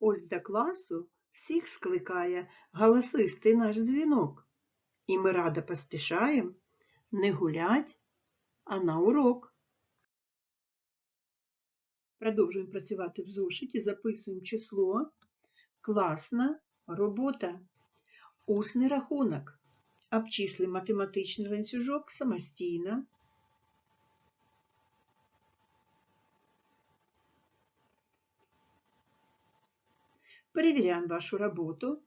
Ось до класу всіх скликає галасистий наш дзвінок. І ми радо поспішаємо не гулять, а на урок. Продовжуємо працювати в зошиті, записуємо число, класна робота, усний рахунок. Обчисли математичний ланцюжок самостійно. Перевіряємо вашу роботу.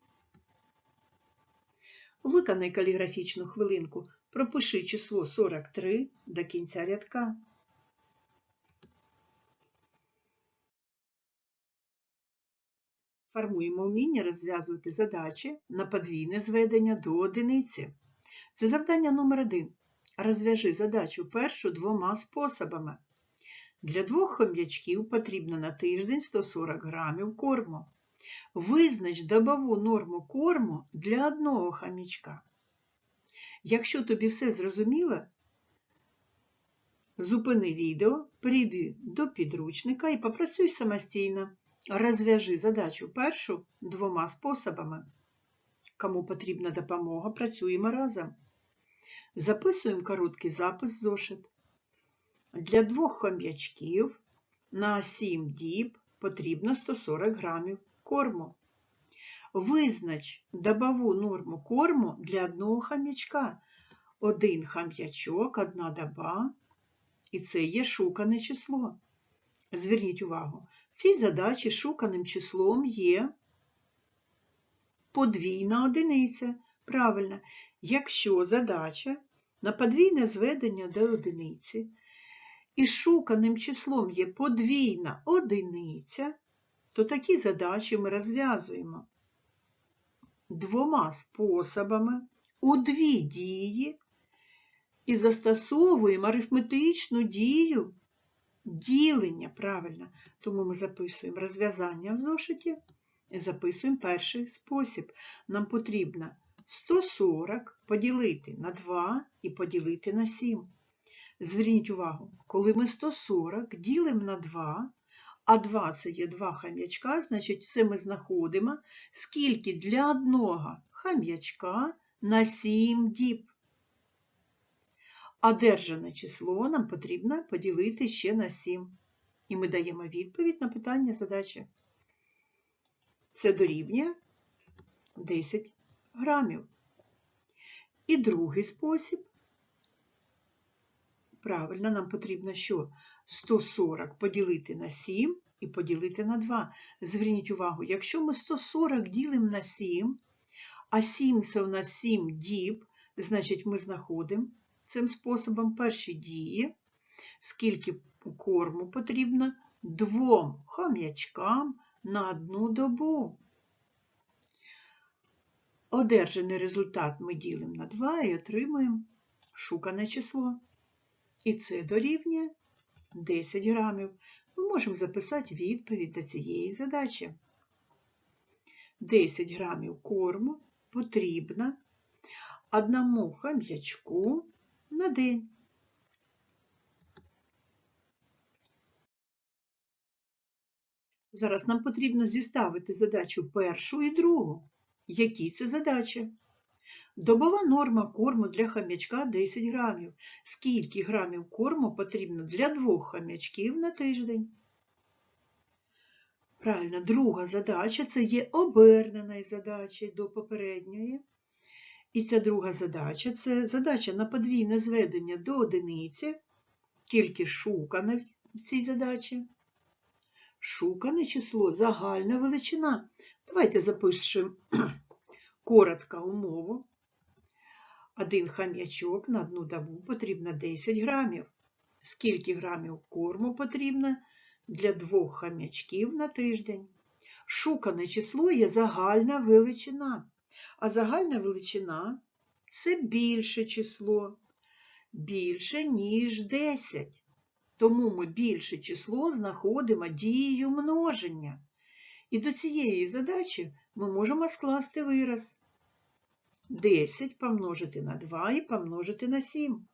Виконай каліграфічну хвилинку. Пропиши число 43 до кінця рядка. Формуємо вміння розв'язувати задачі на подвійне зведення до одиниці. Це завдання номер один. Розв'яжи задачу першу двома способами. Для двох хом'ячків потрібно на тиждень 140 грамів корму. Визнач добову норму корму для одного хомячка. Якщо тобі все зрозуміло, зупини відео, прийди до підручника і попрацюй самостійно. Розв'яжи задачу першу двома способами. Кому потрібна допомога, працюємо разом. Записуємо короткий запис зошит. Для двох хом'ячків на 7 діб потрібно 140 грамів корму. Визнач добову норму корму для одного хам'ячка. Один хам'ячок, одна доба, і це є шукане число. Зверніть увагу, в цій задачі шуканим числом є подвійна одиниця. Правильно, якщо задача на подвійне зведення до одиниці, і шуканим числом є подвійна одиниця, то такі задачі ми розв'язуємо двома способами у дві дії і застосовуємо арифметичну дію ділення, правильно. Тому ми записуємо розв'язання в зошиті і записуємо перший спосіб. Нам потрібно 140 поділити на 2 і поділити на 7. Зверніть увагу, коли ми 140 ділимо на 2, а 2 це є 2 хам'ячка, значить це ми знаходимо, скільки для одного хам'ячка на 7 діб. Одержане число нам потрібно поділити ще на 7. І ми даємо відповідь на питання задачі. Це дорівнює 10 грамів. І другий спосіб. Правильно, нам потрібно що? 140 поділити на 7 і поділити на 2. Зверніть увагу, якщо ми 140 ділимо на 7, а 7 це у нас 7 діб, значить ми знаходимо цим способом перші дії, скільки корму потрібно двом хом'ячкам на одну добу. Одержаний результат ми ділимо на 2 і отримуємо шукане число. І це дорівнює 10 грамів. Ми можемо записати відповідь до цієї задачі. 10 грамів корму потрібно одному хам'ячку на день. Зараз нам потрібно зіставити задачу першу і другу. Які це задачі? Добова норма корму для хам'ячка 10 грамів. Скільки грамів корму потрібно для двох хам'ячків на тиждень? Правильно, друга задача це є обернена задача до попередньої. І ця друга задача це задача на подвійне зведення до одиниці, тільки шукане в цій задачі. Шукане число загальна величина. Давайте запишемо коротко умову. Один хам'ячок на одну добу потрібно 10 грамів. Скільки грамів корму потрібно для двох хам'ячків на тиждень? Шукане число є загальна величина. А загальна величина це більше число, більше, ніж 10. Тому ми більше число знаходимо дією множення. І до цієї задачі ми можемо скласти вираз. 10 помножити на 2 і помножити на 7.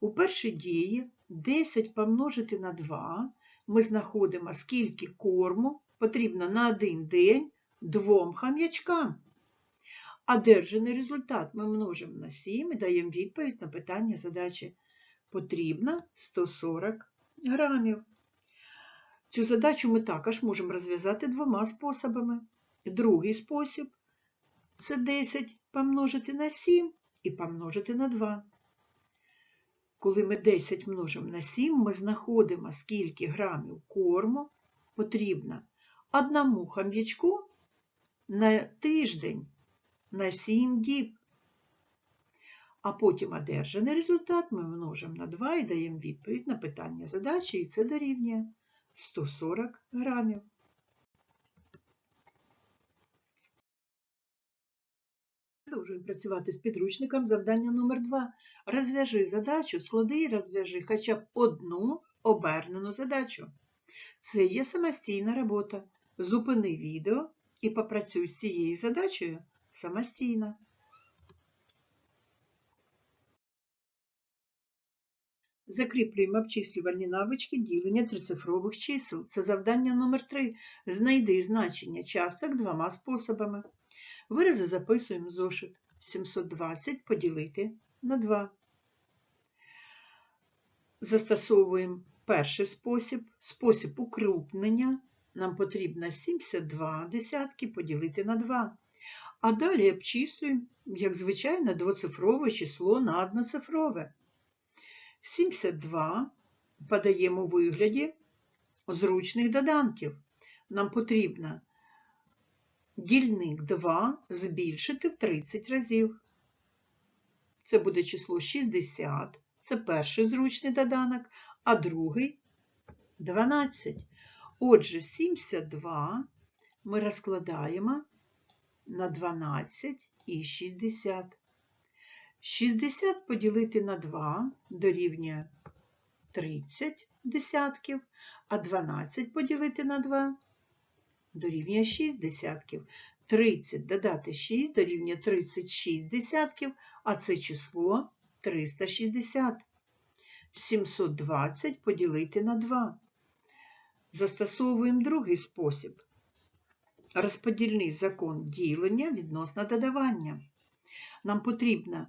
У першій дії 10 помножити на 2 ми знаходимо, скільки корму потрібно на один день двом хам'ячкам. Одержаний результат ми множимо на 7 і даємо відповідь на питання задачі. Потрібно 140 грамів. Цю задачу ми також можемо розв'язати двома способами. Другий спосіб це 10 помножити на 7 і помножити на 2. Коли ми 10 множимо на 7, ми знаходимо, скільки грамів корму потрібно одному хам'ячку на тиждень, на 7 діб. А потім одержаний результат ми множимо на 2 і даємо відповідь на питання задачі, і це дорівнює 140 грамів. Продовжуємо працювати з підручником завдання номер 2 Розв'яжи задачу, склади і розв'яжи хоча б одну обернену задачу. Це є самостійна робота. Зупини відео і попрацюй з цією задачею самостійно. Закріплюємо обчислювальні навички ділення трицифрових чисел. Це завдання номер 3 Знайди значення часток двома способами. Вирази записуємо зошит. 720 поділити на 2. Застосовуємо перший спосіб, спосіб укрупнення. Нам потрібно 72 десятки поділити на 2. А далі обчислюємо, як звичайно, двоцифрове число на одноцифрове. 72 подаємо у вигляді зручних доданків. Нам потрібно дільник 2 збільшити в 30 разів. Це буде число 60, це перший зручний доданок, а другий 12. Отже, 72 ми розкладаємо на 12 і 60. 60 поділити на 2 дорівнює 30 десятків, а 12 поділити на 2 дорівнює 6 десятків. 30 додати 6 дорівнює 36 десятків, а це число 360. 720 поділити на 2. Застосовуємо другий спосіб. Розподільний закон ділення відносно додавання. Нам потрібно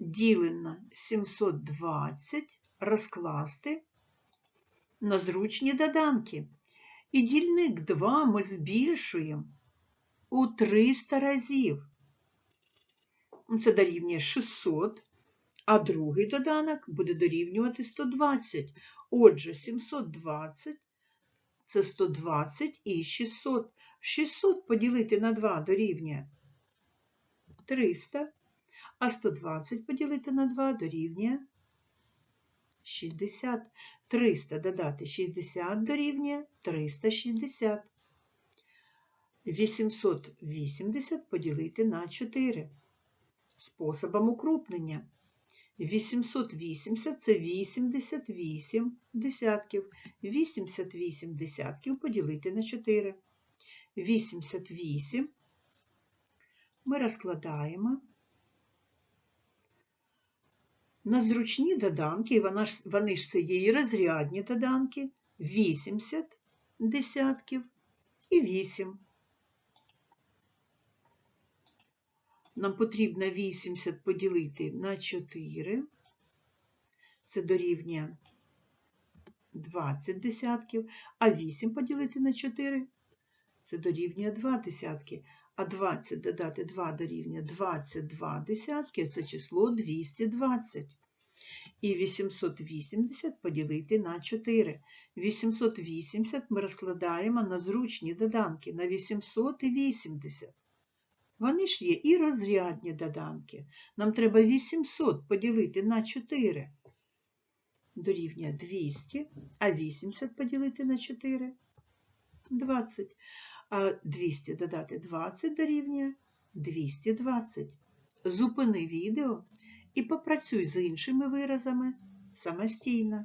ділено 720 розкласти на зручні доданки. І дільник 2 ми збільшуємо у 300 разів. Це дорівнює 600, а другий доданок буде дорівнювати 120. Отже, 720 це 120 і 600. 600 поділити на 2 дорівнює 300, а 120 поділити на 2 дорівнює 60. 300 додати 60 дорівнює 360. 880 поділити на 4. Способом укрупнення. 880 це 88 десятків. 88 десятків поділити на 4. 88 ми розкладаємо на зручні доданки, вони ж це є розрядні доданки, 80 десятків і 8. Нам потрібно 80 поділити на 4. Це дорівнює 20 десятків, а 8 поділити на 4 це дорівнює 2 десятки. А 20 додати 2 дорівнює 22 десятки, це число 220. І 880 поділити на 4. 880 ми розкладаємо на зручні доданки на 880. Вони ж є і розрядні доданки. Нам треба 800 поділити на 4. Дорівнює 200, а 80 поділити на 4 20. А 200 додати 20 дорівнює 220. Зупини відео і попрацюй з іншими виразами самостійно.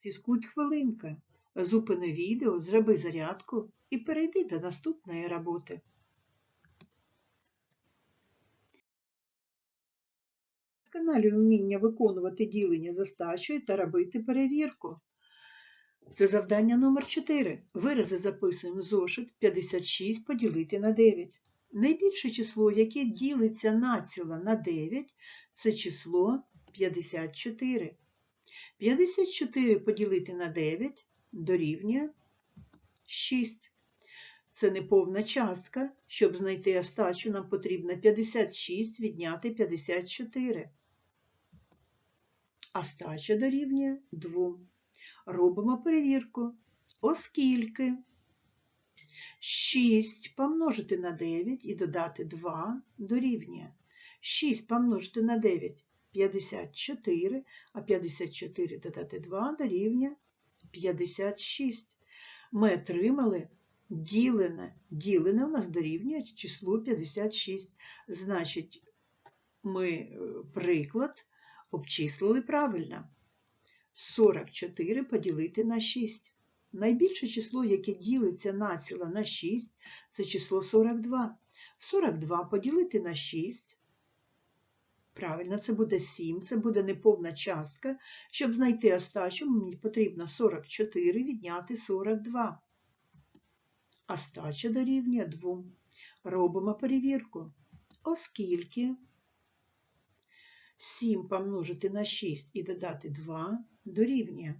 Фізкульт хвилинка. Зупини відео, зроби зарядку і перейди до наступної роботи. Удосконалюй вміння виконувати ділення за стачею та робити перевірку. Це завдання номер 4. Вирази записуємо зошит 56 поділити на 9. Найбільше число, яке ділиться націло на 9, це число 54. 54 поділити на 9 дорівнює 6. Це неповна частка. Щоб знайти остачу, нам потрібно 56 відняти 54. Остача дорівнює 2. Робимо перевірку. Оскільки 6 помножити на 9 і додати 2 дорівнює. 6 помножити на 9 54, а 54 додати 2 дорівнює 56. Ми отримали ділене. Ділене у нас дорівнює числу 56. Значить, ми е, приклад обчислили правильно. 44 поділити на 6. Найбільше число, яке ділиться націло на 6, це число 42. 42 поділити на 6. Правильно, це буде 7, це буде неповна частка. Щоб знайти остачу, мені потрібно 44 відняти 42. Остача дорівнює 2. Робимо перевірку. Оскільки 7 помножити на 6 і додати 2 дорівнює.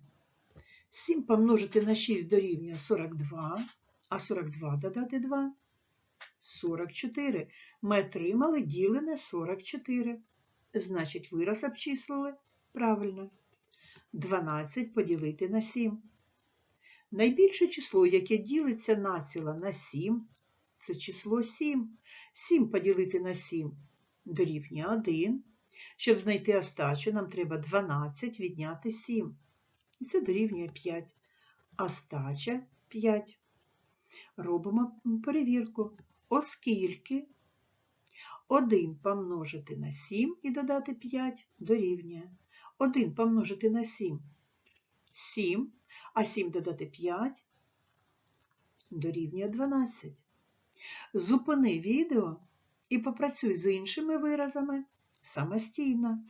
7 помножити на 6 дорівнює 42, а 42 додати 2 44. Ми отримали ділене 44. Значить, вираз обчислили правильно. 12 поділити на 7. Найбільше число, яке ділиться націло на 7, це число 7. 7 поділити на 7 дорівнює 1. Щоб знайти остачу, нам треба 12 відняти 7. І це дорівнює 5. Остача 5. Робимо перевірку. Оскільки 1 помножити на 7 і додати 5 дорівнює. 1 помножити на 7 7, а 7 додати 5 дорівнює 12. Зупини відео і попрацюй з іншими виразами самостійно.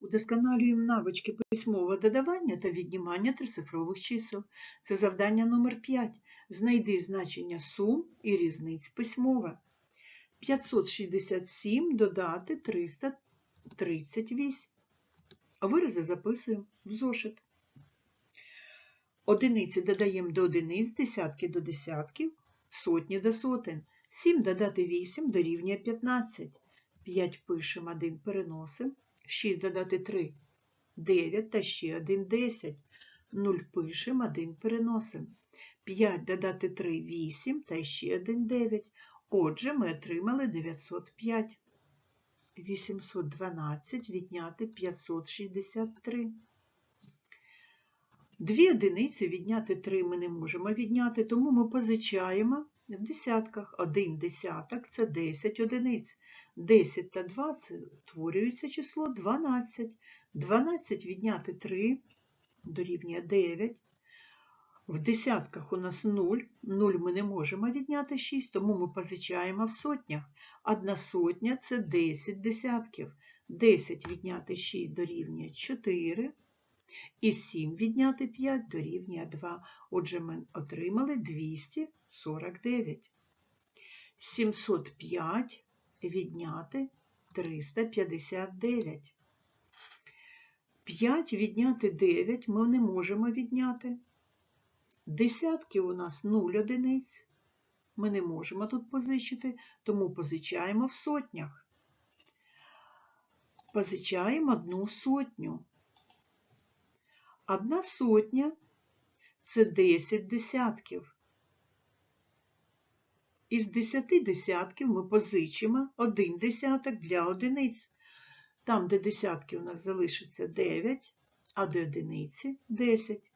Удосконалюємо навички письмового додавання та віднімання трицифрових чисел. Це завдання номер 5. Знайди значення сум і різниць письмова. 567 додати 338. Вирази записуємо в зошит. Одиниці додаємо до одиниць, десятки до десятків, сотні до сотень. 7 додати 8 дорівнює 15. 5 пишемо, 1 переносимо. 6 додати 3 9 та ще 1 10. 0 пишемо, 1 переносимо. 5 додати 3 8 та ще 1 9. Отже, ми отримали 905. 812 відняти 563. Дві одиниці відняти 3 ми не можемо відняти, тому ми позичаємо в десятках. Один десяток це 10 одиниць. 10 та 20 утворюється число 12. 12 відняти 3 дорівнює 9. В десятках у нас 0. 0 ми не можемо відняти 6, тому ми позичаємо в сотнях. Одна сотня це 10 десятків. 10 відняти 6 дорівнює 4. І 7 відняти 5 дорівнює 2. Отже, ми отримали 249. 705 відняти 359. 5 відняти 9 ми не можемо відняти. Десятки у нас 0 одиниць. Ми не можемо тут позичити, тому позичаємо в сотнях. Позичаємо одну сотню. Одна сотня це 10 десятків. Із 10 десятків ми позичимо один десяток для одиниць. Там, де десятки у нас залишиться 9, а де одиниці 10.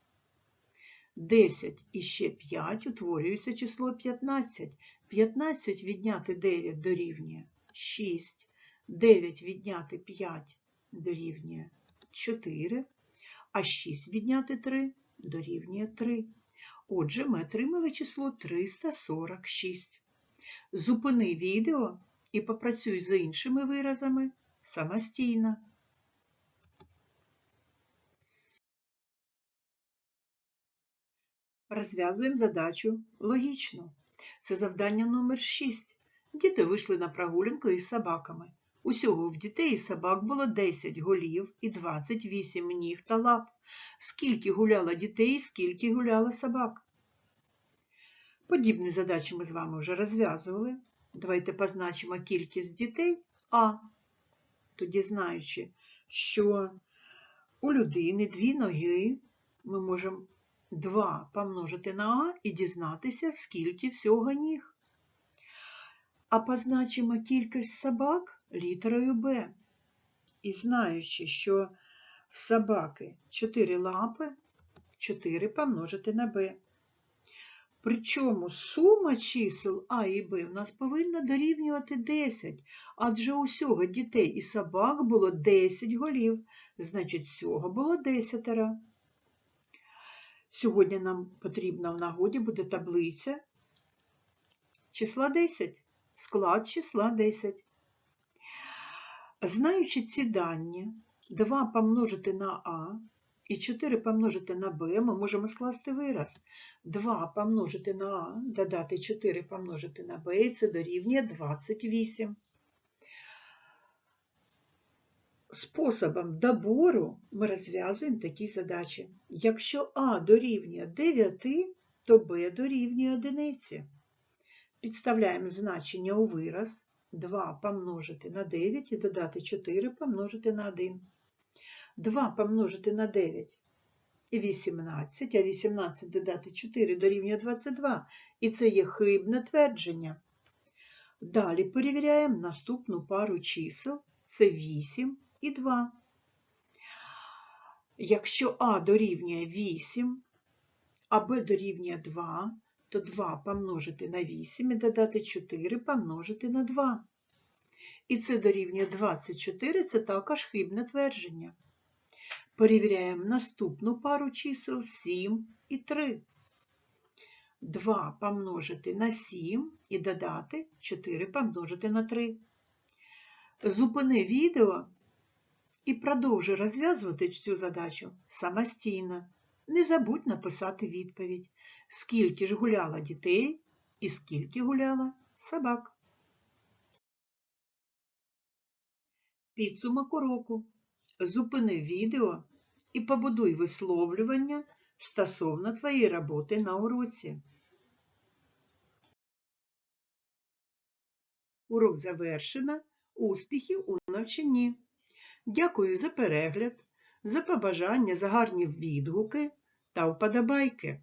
10 і ще 5 утворюється число 15. 15 відняти 9 дорівнює 6. 9 відняти 5 дорівнює 4, а 6 відняти 3 дорівнює 3. Отже, ми отримали число 346. Зупини відео і попрацюй з іншими виразами самостійно. Розв'язуємо задачу логічно. Це завдання номер 6. Діти вийшли на прогулянку із собаками. Усього в дітей собак було 10 голів і 28 ніг та лап. Скільки гуляло дітей, скільки гуляло собак. Подібні задачі ми з вами вже розв'язували. Давайте позначимо кількість дітей А. Тоді знаючи, що у людини дві ноги, ми можемо 2 помножити на А і дізнатися, скільки всього ніг. А позначимо кількість собак літерою Б. І знаючи, що в собаки 4 лапи, 4 помножити на Б. Причому сума чисел А і Б в нас повинна дорівнювати 10, адже усього дітей і собак було 10 голів, значить всього було 10. Сьогодні нам потрібна в нагоді буде таблиця числа 10, склад числа 10. Знаючи ці дані, 2 помножити на А і 4 помножити на Б, ми можемо скласти вираз. 2 помножити на А, додати 4 помножити на Б, і це дорівнює 28. Способом добору ми розв'язуємо такі задачі. Якщо А дорівнює 9, то Б дорівнює 1. Підставляємо значення у вираз 2 помножити на 9 і додати 4 помножити на 1. 2 помножити на 9 і 18, а 18 додати 4 дорівнює 22. І це є хибне твердження. Далі перевіряємо наступну пару чисел. Це 8 і 2. Якщо А дорівнює 8, а Б дорівнює 2, то 2 помножити на 8 і додати 4 помножити на 2. І це дорівнює 24, це також хибне твердження. Перевіряємо наступну пару чисел 7 і 3. 2 помножити на 7 і додати 4 помножити на 3. Зупини відео і продовжуй розв'язувати цю задачу самостійно. Не забудь написати відповідь, скільки ж гуляло дітей і скільки гуляло собак. Підсумок уроку. Зупини відео і побудуй висловлювання стосовно твоєї роботи на уроці. Урок завершено. Успіхів у навчанні! Дякую за перегляд, за побажання, за гарні відгуки та вподобайки.